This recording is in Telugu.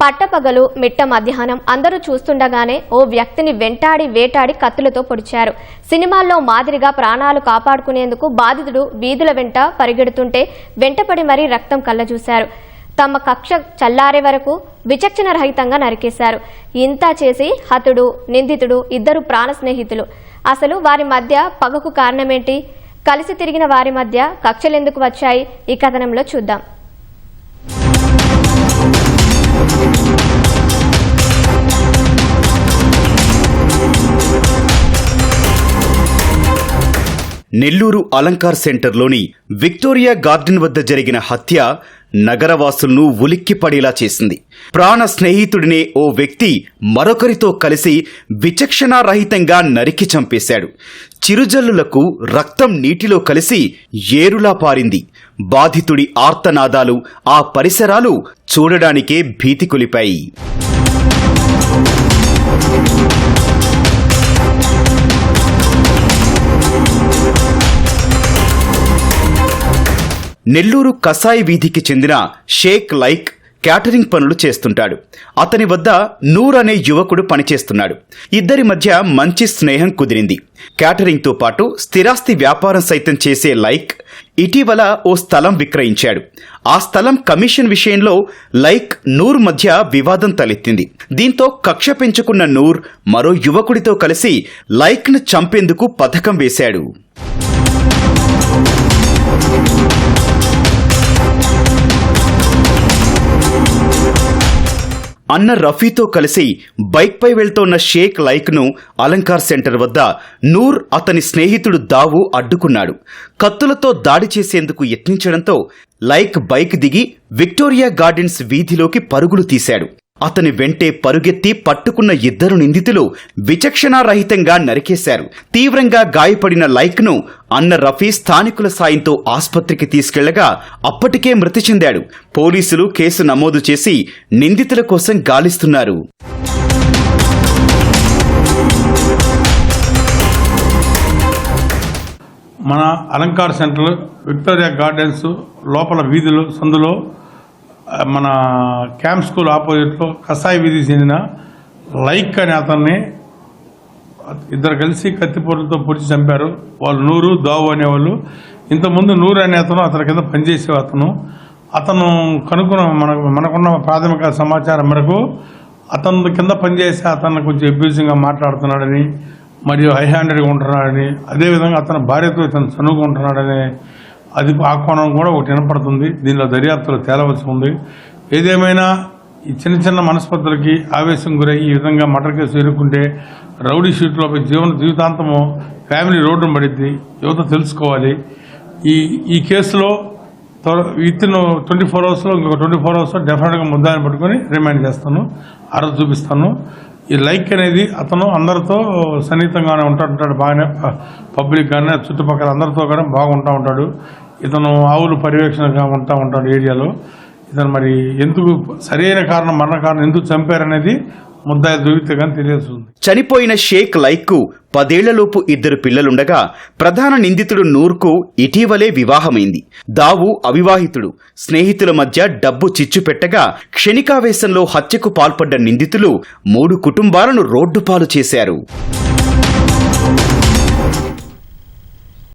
పట్టపగలు మిట్ట మధ్యాహ్నం అందరూ చూస్తుండగానే ఓ వ్యక్తిని వెంటాడి వేటాడి కత్తులతో పొడిచారు. సినిమాల్లో మాదిరిగా ప్రాణాలు కాపాడుకునేందుకు బాధితుడు వీధుల వెంట పరిగెడుతుంటే వెంటపడి మరీ రక్తం కళ్ళజూశారు. తమ కక్ష చల్లారే వరకు విచక్షణ రహితంగా నరికేశారు. ఇంతా చేసి హతుడు నిందితుడు ఇద్దరు ప్రాణ స్నేహితులు. అసలు వారి మధ్య పగకు కారణమేంటి? కలిసి తిరిగిన వారి మధ్య కక్షలెందుకు వచ్చాయి? ఈ కథనంలో చూద్దాం. నెల్లూరు అలంకార్ సెంటర్లోని విక్టోరియా గార్డెన్ వద్ద జరిగిన హత్య నగరవాసులను ఉలిక్కిపడేలా చేసింది. ప్రాణ స్నేహితుడినే ఓ వ్యక్తి మరొకరితో కలిసి విచక్షణారహితంగా నరికి చంపేశాడు. చిరుజల్లులకు రక్తం నీటిలో కలిసి ఏరులా పారింది. బాధితుడి ఆర్తనాదాలు ఆ పరిసరాలు చూడడానికే భీతి కొలిపాయి. నెల్లూరు కసాయి వీధికి చెందిన షేక్ లైక్ క్యాటరింగ్ పనులు చేస్తుంటాడు. అతని వద్ద నూర్ అనే యువకుడు పనిచేస్తున్నాడు. ఇద్దరి మధ్య మంచి స్నేహం కుదిరింది. క్యాటరింగ్తో పాటు స్థిరాస్తి వ్యాపారం సైతం చేసే లైక్ ఇటీవల ఓ స్థలం విక్రయించాడు. ఆ స్థలం కమిషన్ విషయంలో లైక్ నూర్ మధ్య వివాదం తలెత్తింది. దీంతో కక్ష పెంచుకున్న నూర్ మరో యువకుడితో కలిసి లైక్ను చంపేందుకు పథకం వేశాడు. అన్న రఫీతో కలిసి బైక్పై వెళ్తోన్న షేక్ లైక్ను అలంకార్ సెంటర్ వద్ద నూర్ అతని స్నేహితుడు దావు అడ్డుకున్నాడు. కత్తులతో దాడి చేసేందుకు యత్నించడంతో లైక్ బైక్ దిగి విక్టోరియా గార్డెన్స్ వీధిలోకి పరుగులు తీశాడు. అతని వెంటే పరుగెత్తి పట్టుకున్న ఇద్దరు నిందితులు విచక్షణారహితంగా నరికేశారు. తీవ్రంగా గాయపడిన లైక్ను అన్న రఫీ స్థానికుల సాయంతో ఆస్పత్రికి తీసుకెళ్ళగా అప్పటికే మృతి చెందాడు. పోలీసులు కేసు నమోదు చేసి నిందితుల కోసం గాలిస్తున్నారు. మన అలంకార సెంటర్ విక్టోరియా గార్డెన్స్ లోపల వీధులు సందులో మన క్యాంప్ స్కూల్ ఆపోజిట్లో కసాయి వీధి చెందిన లైక్ అనే అతన్ని ఇద్దరు కలిసి కత్తిపోట్లతో పొడిచి చంపారు. వాళ్ళు నూరు దావు అనేవాళ్ళు. ఇంతకుముందు నూరు అనే అతను అతని కింద పనిచేసే అతను. అతను కనుక్కున్న మనకు మనకున్న ప్రాథమిక సమాచారం మేరకు అతను కింద పనిచేసే అతను కొంచెం అబ్యూజింగ్గా మాట్లాడుతున్నాడని మరియు హై హ్యాండెడ్గా ఉంటున్నాడని అదేవిధంగా అతని భార్యతో ఇతను చనువుకుంటున్నాడని అది ఆ కోణం కూడా ఒకటి వినపడుతుంది. దీనిలో దర్యాప్తులు తేలవలసి ఉంది. ఏదేమైనా ఈ చిన్న చిన్న మనస్పతులకి ఆవేశం గురై ఈ విధంగా మటర్ కేసు ఎదుర్కొంటే రౌడీ షీట్లో జీవన జీవితాంతము ఫ్యామిలీ రోడ్డు పడింది యువత తెలుసుకోవాలి. ఈ ఈ కేసులో విత్ ఇన్ ట్వంటీ ఫోర్ అవర్స్లో ఇంకొక ట్వంటీ ఫోర్ అవర్స్లో డెఫినెట్గా ముద్దాన్ని పట్టుకొని రిమాండ్ చేస్తాను. ఆ చూపిస్తాను. ఈ లైక్ అనేది అతను అందరితో సన్నిహితంగానే ఉంటాడు బాగానే పబ్లిక్ కానీ చుట్టుపక్కల అందరితో కూడా బాగుంటూ ఉంటాడు. ఇతను ఆవులు పర్యవేక్షణగా ఉంటా ఉంటాడు ఏరియాలో. ఇతను మరి ఎందుకు సరైన కారణం మరణ కారణం ఎందుకు చంపారనేది చనిపోయిన షేక్ లైక్కు పదేళ్ళలోపు ఇద్దరు పిల్లలుండగా ప్రధాన నిందితుడు నూర్కు ఇటీవలే వివాహమైంది. దావు అవివాహితుడు. స్నేహితుల మధ్య డబ్బు చిచ్చు పెట్టగా క్షణికావేశంలో హత్యకు పాల్పడ్డ నిందితులు మూడు కుటుంబాలను రోడ్డుపాలు చేశారు.